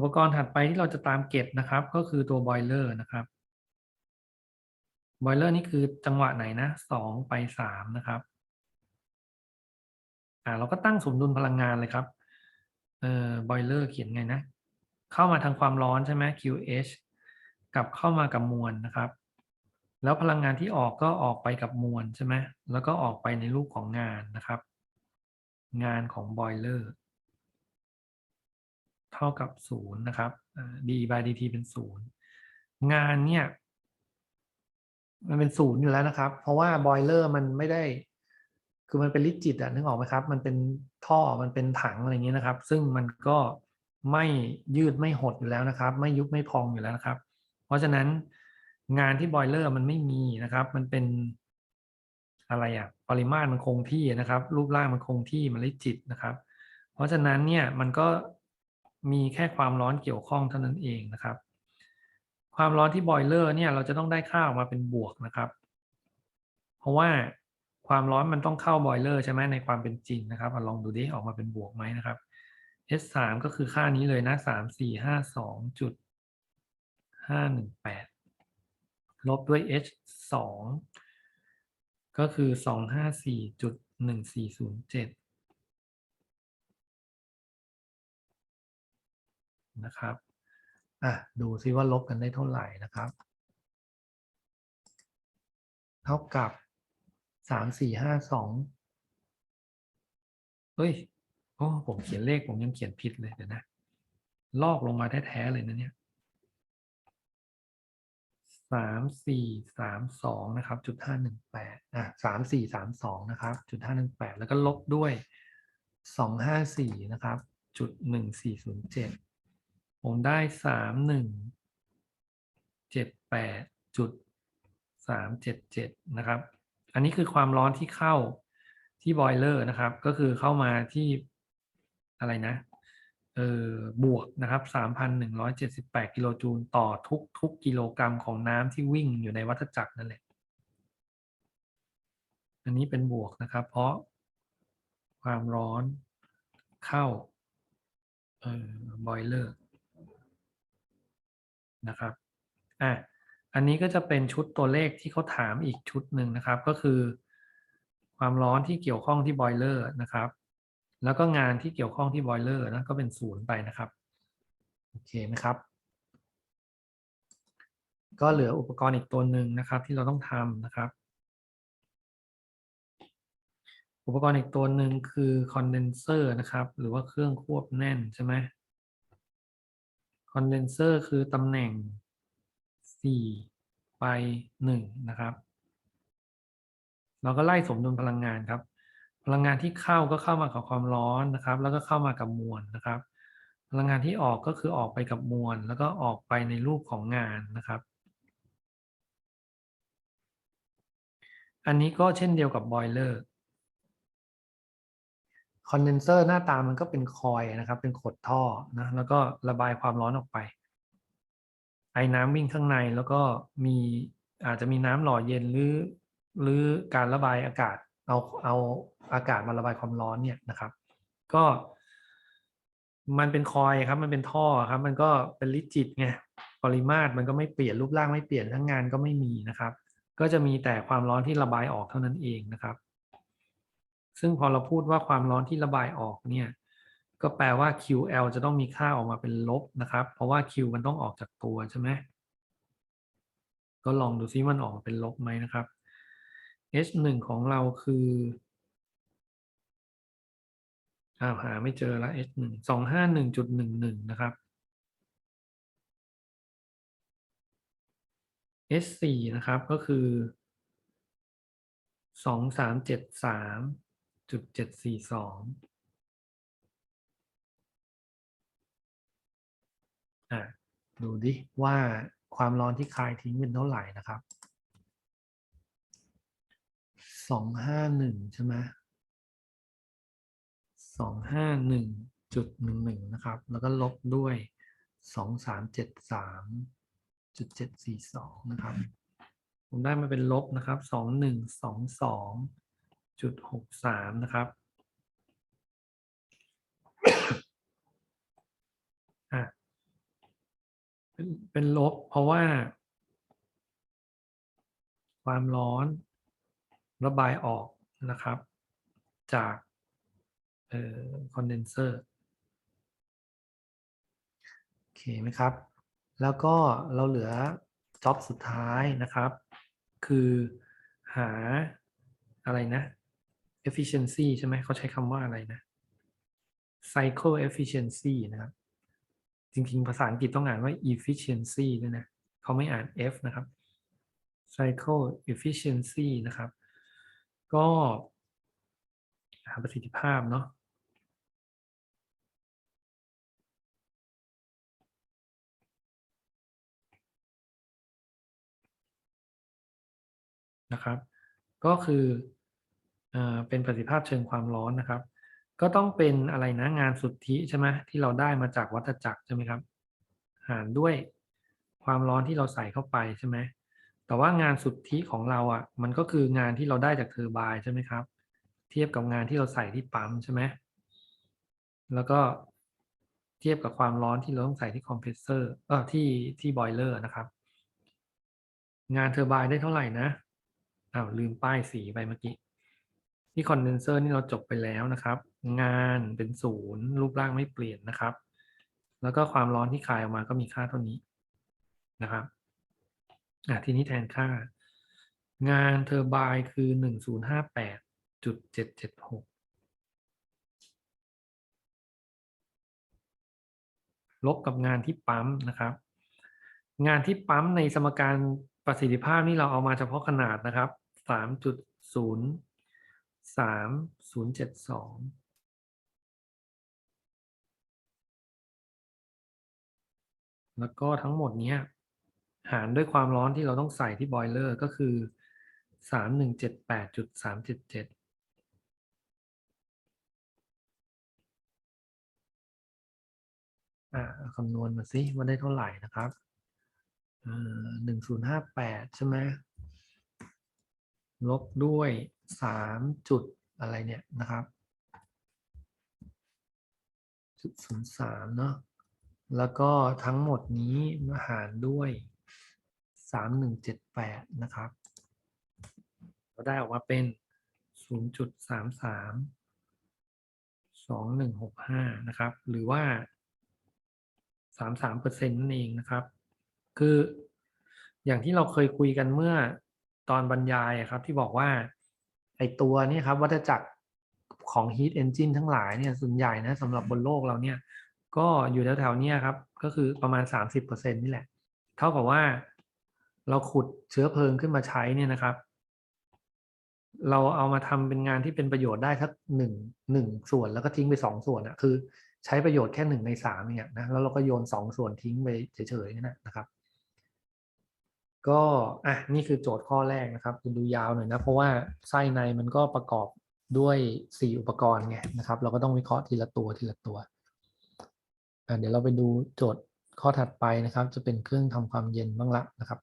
อุปกรณ์ถัดไปที่เราจะตามเก็บนะครับ ก็คือตัวบอยเลอร์นะครับบอยเลอร์นี่คือจังหวะไหนนะสองไปสามนะครับอ่าเราก็ตั้งสมดุลพลังงานเลยครับเอ่อบอยเลอร์เขียนไงนะ เข้ามาทางความร้อนใช่ไหม QH กลับเข้ามากับมวลนะครับ แล้วพลังงานที่ออกก็ออกไปกับมวลใช่ไหมแล้วก็ออกไปในรูปของงานนะครับ งานของบอยเลอร์ เท่ากับศูนย์นะครับ d by dt เป็นศูนย์งานเนี่ย มันเป็นศูนย์อยู่แล้วนะครับ เพราะว่าบอยเลอร์มันไม่ได้ คือมันเป็นลิจิตอะนึกออกไหมครับ มันเป็นท่อมันเป็นถังอะไรอย่างนี้นะครับ ซึ่งมันก็ไม่ยืดไม่หดอยู่แล้วนะครับ ไม่ยุบไม่พองอยู่แล้วนะครับ เพราะฉะนั้นงานที่บอยเลอร์มันไม่มีนะครับ มันเป็นอะไรอะปริมาตรมันคงที่นะครับ รูปร่างมันคงที่มันลิจิตนะครับ เพราะฉะนั้นเนี่ยมันก็ มีแค่ความร้อนเกี่ยวข้องเท่านั้นเองนะครับ ความร้อนที่บอยเลอร์เนี่ยเราจะต้องได้ค่าออกมาเป็นบวกนะครับ เพราะว่าความร้อนมันต้องเข้าบอยเลอร์ใช่ไหมในความเป็นจริงนะครับลองดูดิออกมาเป็นบวกไหมนะครับ S สามก็คือค่านี้เลยนะสามสี่ห้าสองจุดห้าหนึ่งแปดลบด้วย H สองก็คือสองห้าสี่จุดหนึ่งสี่ศูนย์เจ็ด นะครับอะดูซิว่าลบกันได้เท่าไหร่นะครับ เท่ากับสามสี่ห้าสองเฮ้ยโอ้ผมเขียนเลขผมยังเขียนผิดเลยเดี๋ยวนะ ลอกลงมาแท้ๆเลยนะเนี่ยสามสี่สามสองนะครับ จุดห้าหนึ่งแปดอะสามสี่สามสองนะครับ จุดห้าหนึ่งแปดแล้วก็ลบด้วยสองห้าสี่นะครับ จุดหนึ่งสี่ศูนย์เจ็ด ผมได้สามหนึ่งเจ็ดแปดจุดสามเจ็ดเจ็ดนะครับ อันนี้คือความร้อนที่เข้าที่บอยเลอร์นะครับ ก็คือเข้ามาที่อะไรนะ เออบวกนะครับสามพันหนึ่งร้อยเจ็ดสิบแปดกิโลจูลต่อทุกทุกกิโลกรัมของน้ำที่วิ่งอยู่ในวัฏจักรนั่นแหละ อันนี้เป็นบวกนะครับ เพราะความร้อนเข้า เออบอยเลอร์ นะครับอะอันนี้ก็จะเป็นชุดตัวเลขที่เขาถามอีกชุดหนึ่งนะครับ ก็คือ ความร้อนที่เกี่ยวข้องที่บอยเลอร์นะครับ แล้วก็งานที่เกี่ยวข้องที่บอยเลอร์นะก็เป็นศูนย์ไปนะครับโอเคไหมครับ ก็เหลืออุปกรณ์อีกตัวหนึ่งนะครับ ที่เราต้องทำนะครับ อุปกรณ์อีกตัวหนึ่งคือคอนเดนเซอร์นะครับ หรือว่าเครื่องควบแน่นใช่ไหม คอนเดนเซอร์คือตำแหน่ง 4 ไป 1 นะครับ เราก็ไล่สมดุลพลังงานครับ พลังงานที่เข้าก็เข้ามากับความร้อนนะครับ แล้วก็เข้ามากับมวลนะครับ พลังงานที่ออกก็คือออกไปกับมวล แล้วก็ออกไปในรูปของงานนะครับ อันนี้ก็เช่นเดียวกับบอยเลอร์ คอนเดนเซอร์หน้าตามันก็เป็นคอยนะครับ เป็นขดท่อนะ แล้วก็ระบายความร้อนออกไป ไอ้น้ำวิ่งข้างในแล้วก็มีอาจจะมีน้ำหล่อเย็นหรือหรือการระบายอากาศ เอาเอาอากาศมาระบายความร้อนเนี่ยนะครับ ก็ มันเป็นคอยครับ มันเป็นท่อครับ มันก็เป็นลิจิตไงปริมาตรมันก็ไม่เปลี่ยนรูปร่างไม่เปลี่ยนทั้งงานก็ไม่มีนะครับ ก็จะมีแต่ความร้อนที่ระบายออกเท่านั้นเองนะครับ ซึ่งพอเราพูดว่าความร้อนที่ระบายออกเนี่ยก็แปลว่า QL จะต้องมีค่าออกมาเป็นลบนะครับ เพราะว่า Q มันต้องออกจากตัวใช่ไหมก็ลองดูซิมันออกมาเป็นลบไหมนะครับ H หนึ่งของเราคืออ้าวหาไม่เจอละ H หนึ่งสองห้าหนึ่งจุดหนึ่งหนึ่งนะครับ H สี่นะครับก็คือสองสามเจ็ดสาม จุดเจ็ดสี่สองอะดูดิว่าความร้อนที่คายทิ้งเป็นเท่าไหร่นะครับสองห้าหนึ่งใช่ไหมสองห้าหนึ่งจุดหนึ่งหนึ่งนะครับ แล้วก็ลบด้วยสองสามเจ็ดสามจุดเจ็ดสี่สองนะครับ ผมได้มาเป็นลบนะครับสองหนึ่งสองสอง จุดหกสามนะครับอะเป็นเป็นลบเพราะว่า ความร้อนระบายออกนะครับ จากคอนเดนเซอร์โอเคไหมครับ แล้วก็เราเหลือจ็อบสุดท้ายนะครับ คือหาอะไรนะ efficiency ใช่ไหมเขาใช้คำว่าอะไรนะ cycle efficiency นะครับ จริงๆ ภาษาอังกฤษต้องอ่านว่า efficiency ด้วยนะเขาไม่อ่าน F นะครับ cycle efficiency นะครับ ก็หาประสิทธิภาพเนาะนะครับ ก็คือ เป็นประสิทธิภาพเชิงความร้อนนะครับ ก็ต้องเป็นอะไรนะงานสุทธิใช่ไหมที่เราได้มาจากวัฏจักรใช่ไหมครับ หารด้วยความร้อนที่เราใส่เข้าไปใช่ไหมแต่ว่างานสุทธิของเราอะ มันก็คืองานที่เราได้จากเทอร์ไบน์ใช่ไหมครับ เทียบกับงานที่เราใส่ที่ปั๊มใช่ไหมแล้วก็เทียบกับความร้อนที่เราต้องใส่ที่คอมเพรสเซอร์เออที่ที่บอยเลอร์นะครับ งานเทอร์ไบน์ได้เท่าไหร่นะอ้าวลืมป้ายสีไปเมื่อกี้ ที่คอนเดนเซอร์นี่เราจบไปแล้วนะครับ งานเป็นศูนย์รูปร่างไม่เปลี่ยนนะครับ แล้วก็ความร้อนที่คายออกมาก็มีค่าเท่านี้นะครับอะทีนี้แทนค่า งานเทอร์ไบน์คือหนึ่งศูนย์ห้าแปดจุดเจ็ดเจ็ดหกลบกับงานที่ปั๊มนะครับ งานที่ปั๊มในสมการประสิทธิภาพนี่เราเอามาเฉพาะขนาดนะครับสามจุดศูนย์ สามศูนย์เจ็ดสองแล้วก็ทั้งหมดเนี้ยหารด้วยความร้อนที่เราต้องใส่ที่บอยเลอร์ก็คือสามหนึ่งเจ็ดแปดจุดสามเจ็ดเจ็ดอ่าคำนวณมาสิว่าได้เท่าไหร่นะครับหนึ่งศูนย์ห้าแปดใช่ไหม ลบด้วยสามจุดอะไรเนี่ยนะครับจุดศูนย์สามเนาะแล้วก็ทั้งหมดนี้มาหารด้วยสามหนึ่งเจ็ดแปดนะครับเราได้ออกมาเป็นศูนย์จุดสามสามสองหนึ่งหกห้านะครับ หรือว่าสามสามเปอร์เซ็นต์นั่นเองนะครับ คืออย่างที่เราเคยคุยกันเมื่อ ตอนบรรยายครับที่บอกว่าไอตัวนี้ครับวัฏจักรของ heat engine ทั้งหลายเนี่ยส่วนใหญ่นะสำหรับบนโลกเราเนี่ย ก็อยู่แถวๆนี้ครับ ก็คือประมาณ 30%นี่แหละ เท่ากับว่า เราขุดเชื้อเพลิงขึ้นมาใช้เนี่ยนะครับ เราเอามาทำเป็นงานที่เป็นประโยชน์ได้ทักหนึ่งหนึ่งส่วนแล้วก็ทิ้งไปสองส่วนอะคือใช้ประโยชน์แค่หนึ่งในสามเนี่ยนะแล้วเราก็โยนสองส่วนทิ้งไปเฉยๆนั่นนะครับ ก็อะนี่คือโจทย์ข้อแรกนะครับคุณดูยาวหน่อยนะ เพราะว่าไส้ในมันก็ประกอบด้วยสี่อุปกรณ์ไงนะครับ เราก็ต้องวิเคราะห์ทีละตัวทีละตัวอะเดี๋ยวเราไปดูโจทย์ข้อถัดไปนะครับ จะเป็นเครื่องทำความเย็นบ้างละนะครับ